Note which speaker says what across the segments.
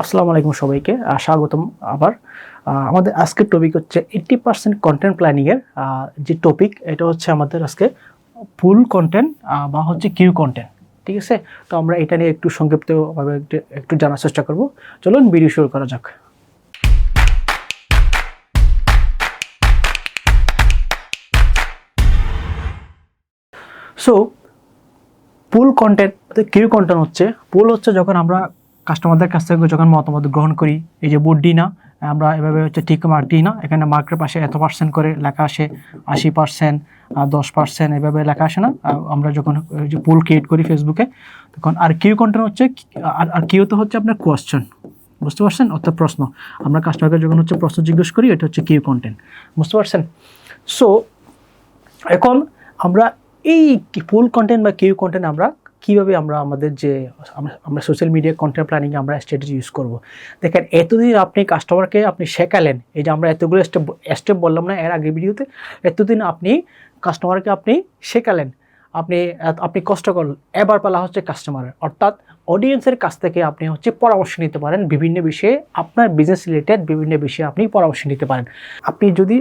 Speaker 1: আসসালামু আলাইকুম সবাইকে স্বাগতম আবার। আমাদের আজকের টপিক হচ্ছে এইট্টি পার্সেন্ট কন্টেন্ট প্ল্যানিংয়ের যে টপিক এটা হচ্ছে আমাদের আজকে ফুল কন্টেন্ট বা হচ্ছে কিউ কন্টেন্ট ঠিক আছে? তো আমরা এটা নিয়ে একটু সংক্ষিপ্তভাবে একটু জানার চেষ্টা করব। চলুন ভিডিও শুরু করা যাক। So pull content queue content হচ্ছে পুল হচ্ছে যখন আমরা কাস্টমারদের কাছ থেকে যখন মতামত গ্রহণ করি, এই যে বোর্ড দিই না আমরা এভাবে হচ্ছে ঠিক মার্ক দিই না। এখানে মার্কের পাশে এত পার্সেন্ট করে লেখা আসে, আশি পার্সেন্ট দশ পার্সেন্ট এভাবে লেখা আসে না। আমরা যখন যে পুল ক্রিয়েট করি ফেসবুকে তখন আর কিউ কন্টেন্ট হচ্ছে আর কিউ তো হচ্ছে আপনার কোয়েশ্চেন বুঝতে পারছেন? অর্থাৎ প্রশ্ন। আমরা কাস্টমারকে যখন হচ্ছে প্রশ্ন জিজ্ঞেস করি, এটা হচ্ছে কিউ কন্টেন্ট বুঝতে পারছেন? সো এখন আমরা এই ফুল কন্টেন্ট বা কিউ কন্টেন্ট আমরা কীভাবে আমরা আমাদের যে, আমরা সোশ্যাল মিডিয়া কন্টেন্ট প্ল্যানিংয়ে আমরা স্ট্র্যাটেজি ইউজ করব? দেখেন, এতদিন আপনি কাস্টমারকে আপনি শেখালেন, এই যে আমরা এতগুলো স্টেপ স্টেপ বললাম না, এর আগের ভিডিওতে এতদিন আপনি কাস্টমারকে আপনি শেখালেন, আপনি আপনি কষ্ট করলেন, এবার পালা হচ্ছে কাস্টমারের অর্থাৎ অডিয়েন্সের কাছ থেকে আপনি হচ্ছে পরামর্শ নিতে পারেন। বিভিন্ন বিষয়ে আপনার বিজনেস রিলেটেড বিভিন্ন বিষয়ে আপনি পরামর্শ নিতে পারেন। আপনি যদি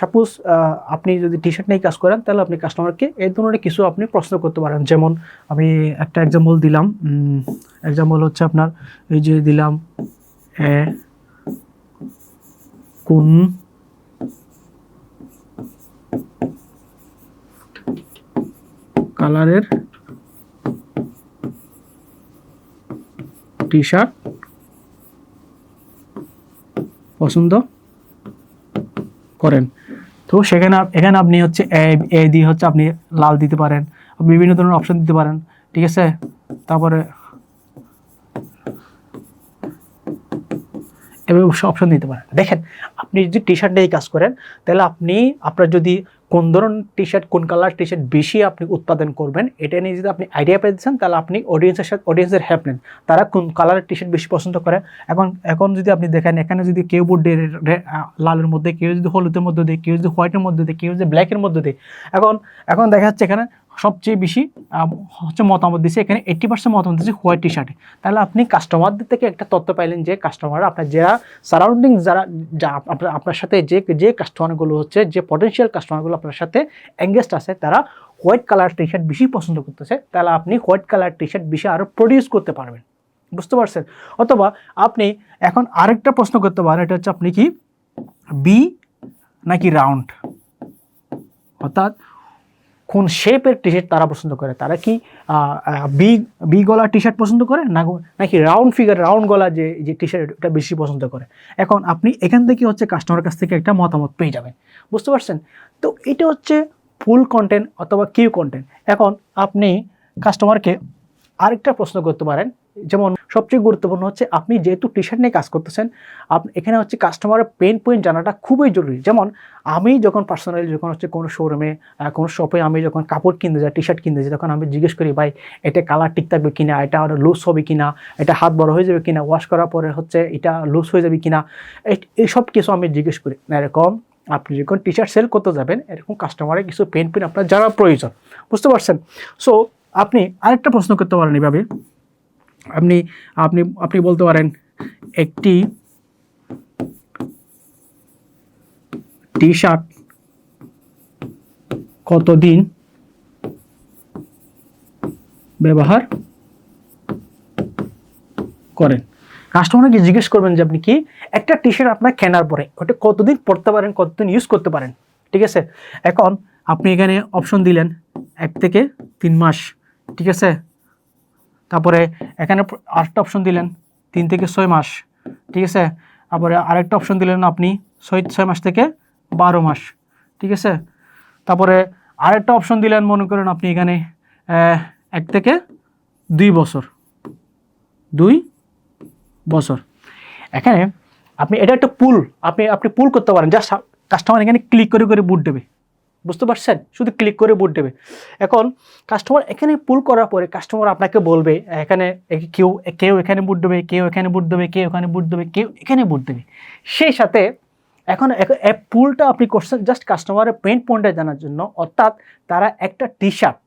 Speaker 1: সাপোজ আপনি যদি টি শার্ট নিয়ে কাজ করেন, তাহলে আপনি কাস্টমারকে এই ধরনের কিছু আপনি প্রশ্ন করতে পারেন। যেমন, আমি একটা এক্সাম্পল দিলাম এক্সাম্পল হচ্ছে আপনার, এই যে দিলাম কোন কালারের টি শার্ট পছন্দ? করেন। তো সেখানে এখানে আপনি হচ্ছে এ দিয়ে হচ্ছে আপনি লাল দিতে পারেন। বিভিন্ন ধরনের অপশন দিতে পারেন। ঠিক আছে? তারপরে এভাবে অপশন দিতে পারেন। দেখেন, আপনি যদি টি শার্ট নিয়ে কাজ করেন, তাহলে আপনি, আপনার যদি কোন ধরনের টি শার্ট কোন কালার টি শার্ট বেশি আপনি উৎপাদন করবেন, এটা নিয়ে যদি আপনি আইডিয়া পেয়েছেন তাহলে আপনি অডিয়েন্সের সাথে অডিয়েন্সের হেল্প নেন। তারা কোন কালারের টি শার্ট বেশি পছন্দ করে? এখন এখন যদি আপনি দেখেন, এখানে যদি কেউ লালের মধ্যে, কেউ যদি হলুদের মধ্যে দেয়, কেউ যদি হোয়াইটের মধ্যে দেয়, কেউ যদি ব্ল্যাকের মধ্যে দেয়, এখন এখন দেখা যাচ্ছে এখানে সবচেয়ে বেশি হচ্ছে মতামত দিচ্ছে এখানে এইট্টি পার্সেন্ট মতামত দিচ্ছে হোয়াইট টি শার্টে তাহলে আপনি কাস্টমারদের থেকে একটা তথ্য পাইলেন যে কাস্টমার আপনার যারা সারাউন্ডিং যারা আপনার আপনার সাথে যে যে কাস্টমারগুলো হচ্ছে, যে পটেনশিয়াল কাস্টমারগুলো আপনার সাথে এঙ্গেজড আছে, তারা হোয়াইট কালার টি শার্ট বেশি পছন্দ করতেছে, তাহলে আপনি হোয়াইট কালার টি শার্ট বেশি আরও প্রডিউস করতে পারবেন। বুঝতে পারছেন? অথবা আপনি এখন আরেকটা প্রশ্ন করতে পারেন, এটা হচ্ছে আপনি কি বি নাকি রাউন্ড অর্থাৎ কোন শেপের টি শার্ট তারা পছন্দ করে? তারা কি বি বি গলা টি শার্ট পছন্দ করে? না নাকি রাউন্ড ফিগার রাউন্ড গলা যে যে টি শার্ট এটা বেশি পছন্দ করে? এখন আপনি এখান থেকে হচ্ছে কাস্টমার কাছ থেকে একটা মতামত পেয়ে যাবেন। বুঝতে পারছেন? তো এটা হচ্ছে ফুল কন্টেন্ট অথবা কিউ কন্টেন্ট এখন আপনি কাস্টমারকে আরেকটা প্রশ্ন করতে পারেন। যেমন সবচেয়ে গুরুত্বপূর্ণ হচ্ছে আপনি যেহেতু টি শার্ট নিয়ে কাজ করতেছেন আপনি এখানে হচ্ছে কাস্টমারের পেন পয়েন্ট জানাটা খুবই জরুরি। যেমন আমি যখন পার্সোনালি যখন হচ্ছে কোনো শোরুমে কোনো শপে আমি যখন কাপড় কিনতে যাই টি শার্ট কিনতে যাই, তখন আমি জিজ্ঞেস করি, ভাই, এটা কালার ঠিক থাকবে কিনা? এটা লুজ হবে কিনা? এটা হাত বড় হয়ে যাবে কিনা? ওয়াশ করার পরে হচ্ছে এটা লুজ হয়ে যাবে কিনা? এই- এইসব কিছু আমি জিজ্ঞেস করি। এরকম আপনি যখন টি শার্ট সেল করতে যাবেন, এরকম কাস্টমারের কিছু পেন পেন আপনার জানা প্রয়োজন। বুঝতে পারছেন? সো আপনি আরেকটা প্রশ্ন করতে পারেন এভাবে। আপনি আপনি আপনি বলতে পারেন, একটি টি শার্ট কতদিন ব্যবহার করেন? কাস্টমারকে জিজ্ঞেস করবেন যে আপনি কি একটা টি শার্ট আপনার কেনার পরে, ওটা কতদিন পরতে পারেন, কতদিন ইউজ করতে পারেন? ঠিক আছে? এখন আপনি এখানে অপশন দিলেন এক থেকে তিন মাস, ঠিক আছে? তারপরে এখানে আরেকটা অপশন দিলেন তিন থেকে ছয় মাস, ঠিক আছে? তারপরে আরেকটা অপশন দিলেন আপনি ছয় ছয় মাস থেকে বারো মাস, ঠিক আছে? তারপরে আরেকটা অপশন দিলেন মনে করেন আপনি এখানে এক থেকে দুই বছর দুই বছর। এখানে আপনি এটা একটা পুল আপনি আপনি পুল করতে পারেন জাস্ট কাস্টমার এখানে ক্লিক করে করে বুট দেবে। বুঝতে পারছেন? শুধু ক্লিক করে বুট দেবে। এখন কাস্টমার এখানে পুল করার পরে কাস্টমার আপনাকে বলবে, এখানে কেউ কেউ এখানে বুট দেবে, কেউ এখানে বুট দেবে, কেউ এখানে বুট দেবে, কেউ এখানে বুট দেবে। সেই সাথে এখন অ্যাপ পুলটা আপনি করছেন জাস্ট কাস্টমারের পেন পয়েন্টটা জানার জন্য, অর্থাৎ তারা একটা টি শার্ট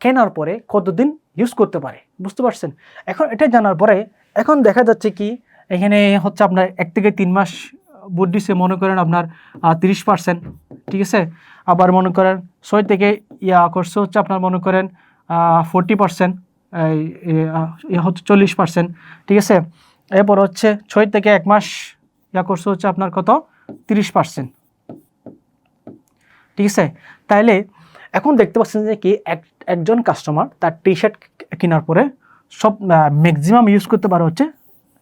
Speaker 1: কেনার পরে কতদিন ইউজ করতে পারে, বুঝতে পারছেন? এখন এটা জানার পরে, এখন দেখা যাচ্ছে কি, এখানে হচ্ছে আপনার এক থেকে তিন মাস বুট দিছে, মনে করেন আপনার তিরিশ পার্সেন্ট ঠিক আছে? আবার মনে করেন ছয় থেকে ইয়া করছে হচ্ছে আপনার মনে করেন ফোরটি পার্সেন্ট হচ্ছে চল্লিশ পার্সেন্ট ঠিক আছে? এরপর হচ্ছে ছয় থেকে এক মাস ইয়া করছে হচ্ছে আপনার কত? তিরিশ পার্সেন্ট ঠিক আছে? তাইলে এখন দেখতে পাচ্ছেন যে কি এক, একজন কাস্টমার তার টি শার্ট কেনার পরে সব ম্যাক্সিমাম ইউজ করতে পারে হচ্ছে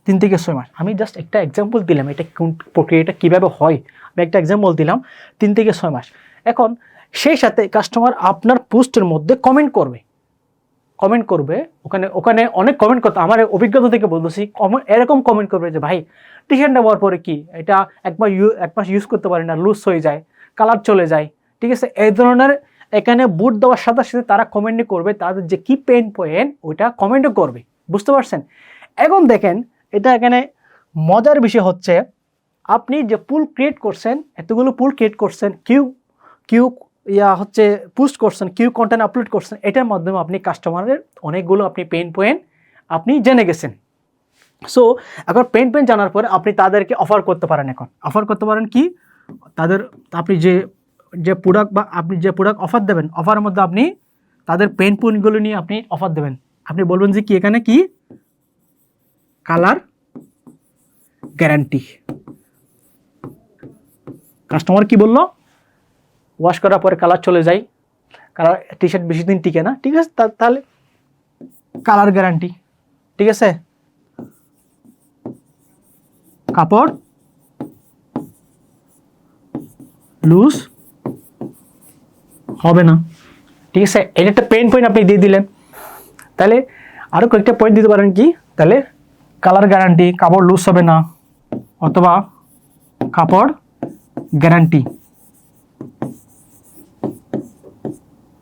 Speaker 1: তিন থেকে ছয় মাস। আমি জাস্ট একটা এক্সাম্পল দিলাম, এটা কোন প্রক্রিয়াটা কীভাবে হয়। আমি একটা এক্সাম্পল দিলাম, তিন থেকে ছয় মাস। এখন সেই সাথে কাস্টমার আপনার পোস্টের মধ্যে কমেন্ট করবে। কমেন্ট করবে, ওখানে ওখানে অনেক কমেন্ট করতে। আমার অভিজ্ঞতা থেকে বলতেছি কমে- এরকম কমেন্ট করবে যে, ভাই টি শার্টটা হওয়ার পরে কি? এটা একবার ইউ এক মাস ইউজ করতে পারি না লুজ হয়ে যায় কালার চলে যায়। ঠিক আছে? এই ধরনের এখানে বুট দেওয়ার সাথে সাথে তারা কমেন্টই করবে, তাদের যে কি পেন পয়েন্ট ওইটা কমেন্টও করবে। বুঝতে পারছেন? এখন দেখেন এটা এখানে মজার বিষয় হচ্ছে, আপনি যে পুল ক্রিয়েট করছেন, এতগুলো পুল ক্রিয়েট করছেন কিউ কিউ ইয়া হচ্ছে পোস্ট করছেন কিউ কন্টেন্ট আপলোড করছেন, এটার মাধ্যমে আপনি কাস্টমারের অনেকগুলো আপনি পেন পয়েন্ট আপনি জেনে গেছেন। সো এখন পেন পেন জানার পরে আপনি তাদেরকে অফার করতে পারেন এখন। অফার করতে পারেন কি? তাদের, আপনি যে যে প্রোডাক্ট বা আপনি যে প্রোডাক্ট অফার দেবেন অফারের মধ্যে আপনি তাদের পেন পয়েন্টগুলো নিয়ে আপনি অফার দেবেন। আপনি বলবেন যে কি এখানে কি? Colour guarantee. কাস্টমার কি বলল? ওয়াশ করার পরে কালার চলে যায়। কালার টি শার্ট বেশি দিন টিকে না, ঠিক আছে? তাহলে কালার গ্যারান্টি, ঠিক আছে? কাপড় লুজ হবে না, ঠিক আছে? এটা একটা পেন পয়েন্ট আপনি দিয়ে দিলেন। তাহলে আরও কয়েকটা পয়েন্ট দিতে পারেন কি? তাহলে কালার গ্যারান্টি, কাপড় লুজ হবে না, অথবা কাপড় গ্যারান্টি।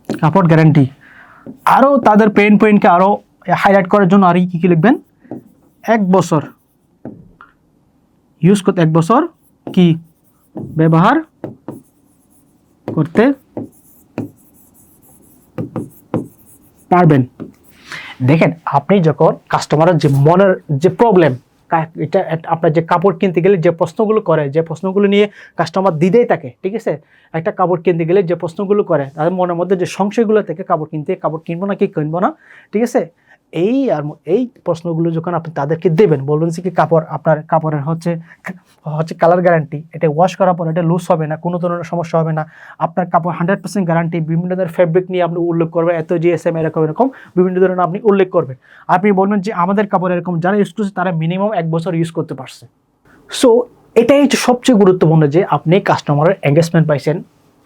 Speaker 1: কাপড় গ্যারান্টি। আরও তাদের পেন পয়েন্টকে আরও হাইলাইট করার জন্য আর কী কী লিখবেন? এক বছর। ইউজ করতে এক বছর কি ব্যবহার করতে পারবেন? দেখেন, আপনি যখন কাস্টমারের যে মনের যে প্রবলেম এটা আপনার যে কাপড় কিনতে গেলে যে প্রশ্নগুলো করে, যে প্রশ্নগুলো নিয়ে কাস্টমার দিদেই থাকে, ঠিক আছে? একটা কাপড় কিনতে গেলে যে প্রশ্নগুলো করে, তাদের মনের মধ্যে যে সংশয়গুলো থাকে, কাপড় কিনতে, কাপড় কিনবো না কি কিনবো না, ঠিক আছে? এই আর এই প্রশ্নগুলো যখন আপনি তাদেরকে দেবেন, বলবেন যে কি কাপড় আপনার কাপড়ের হচ্ছে হচ্ছে কালার গ্যারান্টি এটা ওয়াশ করার পর এটা লুজ হবে না, কোনো ধরনের সমস্যা হবে না। আপনার কাপড় হান্ড্রেড পার্সেন্ট গ্যারান্টি বিভিন্ন ধরনের ফেব্রিক নিয়ে আপনি উল্লেখ করবেন, এত জিএসএম এরকম এরকম, বিভিন্ন ধরনের আপনি উল্লেখ করবেন। আপনি বলবেন যে আমাদের কাপড় এরকম, যারা ইউজ করছে তারা মিনিমাম এক বছর ইউজ করতে পারছে। সো এটাই হচ্ছে সবচেয়ে গুরুত্বপূর্ণ যে আপনি কাস্টমারের এঙ্গেজমেন্ট পাইছেন,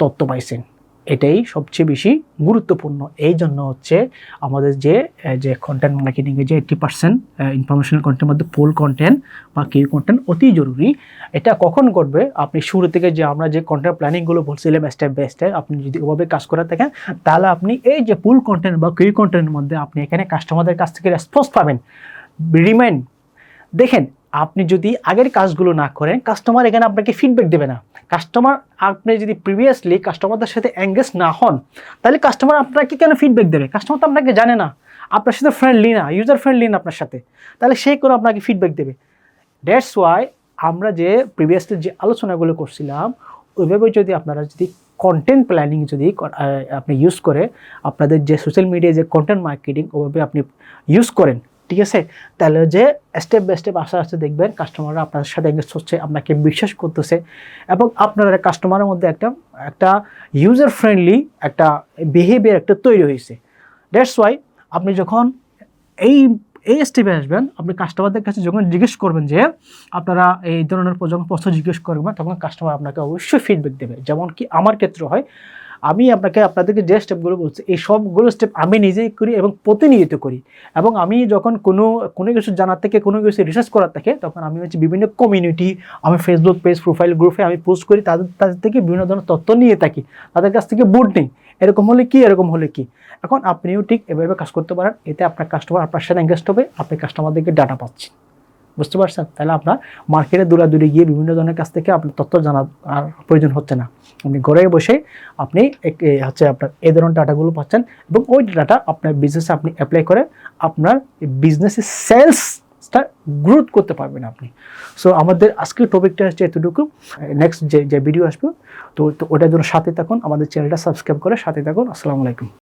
Speaker 1: তথ্য পাইছেন। এটাই সবচেয়ে বেশি গুরুত্বপূর্ণ। এই জন্য হচ্ছে আমাদের যে যে কন্টেন্ট মার্কেটিংয়ে যে এইট্টি পার্সেন্ট ইনফরমেশনাল কন্টেন্টের মধ্যে পোল কন্টেন্ট বা কিউ কন্টেন্ট অতি জরুরি। এটা কখন করবে আপনি শুরু থেকে যে আমরা যে কন্টেন্ট প্ল্যানিংগুলো বলছিলাম স্টেপ বাই স্টেপ আপনি যদি ওভাবে কাজ করে থাকেন, তাহলে আপনি এই যে পুল কন্টেন্ট বা কিউ কন্টেন্টের মধ্যে আপনি এখানে কাস্টমারদের কাছ থেকে রেসপন্স পাবেন। রিমাইন্ড দেখেন আপনি যদি আগের কাজগুলো না করেন কাস্টমার এখানে আপনাকে ফিডব্যাক দেবে না। কাস্টমার আপনি যদি প্রিভিয়াসলি কাস্টমারদের সাথে এঙ্গেজ না হন, তাহলে কাস্টমার আপনাকে কেন ফিডব্যাক দেবে? কাস্টমার তো আপনাকে জানে না। আপনার সাথে ফ্রেন্ডলি না ইউজার ফ্রেন্ডলি না আপনার সাথে। তাহলে সে করে আপনাকে ফিডব্যাক দেবে? দ্যাটস ওয়াই আমরা যে প্রিভিয়াসলি যে আলোচনাগুলো করছিলাম, ওইভাবে যদি আপনারা যদি কন্টেন্ট প্ল্যানিং যদি আপনি ইউজ করে, আপনাদের যে সোশ্যাল মিডিয়ায় যে কন্টেন্ট মার্কেটিং ওভাবে আপনি ইউজ করেন ঠিক আছে? তাহলে যে স্টেপ বাই স্টেপ আস্তে আস্তে দেখবেন কাস্টমাররা আপনার সাথে এঙ্গেজ হচ্ছে, আপনাকে বিশ্বাস করতেছে এবং আপনার কাস্টমারের মধ্যে একটা একটা ইউজার ফ্রেন্ডলি একটা বিহেভিয়ার একটা তৈরি হয়েছে। দ্যাটস ওয়াই আপনি যখন এই এই স্টেপে আসবেন, আপনি কাস্টমারদের কাছে যখন জিজ্ঞেস করবেন যে, আপনারা এই ধরনের যখন প্রশ্ন জিজ্ঞেস করবেন, তখন কাস্টমার আপনাকে অবশ্যই ফিডব্যাক দেবে। যেমন কি আমার ক্ষেত্রে হয় আমি আপনাকে, আপনাদেরকে যে স্টেপগুলো বলছি, এই সবগুলো স্টেপ আমি নিজেই করি এবং প্রতিনিয়ত করি। এবং আমি যখন কোনো কোনো কিছু জানার থেকে, কোনো কিছু রিসার্চ করার থেকে, তখন আমি হচ্ছে বিভিন্ন কমিউনিটি আমি ফেসবুক পেজ প্রোফাইল গ্রুপে আমি পোস্ট করি, তাদের তাদের থেকে বিভিন্ন ধরনের তথ্য নিয়ে থাকি। তাদের কাছ থেকে বুট নেই। এরকম হলে কি, এরকম হলে কি? এখন আপনিও ঠিক এভাবে কাজ করতে পারেন, এতে আপনার কাস্টমার আপনার সাথে এঙ্গেজ হবে, আপনি কাস্টমারদেরকে ডাটা পাচ্ছেন। বুঝতে পারছেন? তাহলে আপনার মার্কেটে দূরাদূরে গিয়ে বিভিন্ন ধরনের কাছ থেকে আপনার তথ্য জানার আর প্রয়োজন হচ্ছে না। আপনি ঘরে বসে আপনি হচ্ছে আপনার এই ধরনের ডাটাগুলো পাচ্ছেন এবং ওই ডাটা আপনার বিজনেসে আপনি অ্যাপ্লাই করে আপনার বিজনেসের সেলস বিজনেসটা গ্রোথ করতে পারবেন আপনি। সো আমাদের আজকের টপিকটা হচ্ছে এতটুকু। নেক্সট যে যে ভিডিও আসবে, তো তো ওটার জন্য সাথে থাকুন, আমাদের চ্যানেলটা সাবস্ক্রাইব করে সাথে থাকুন। আসসালামু আলাইকুম।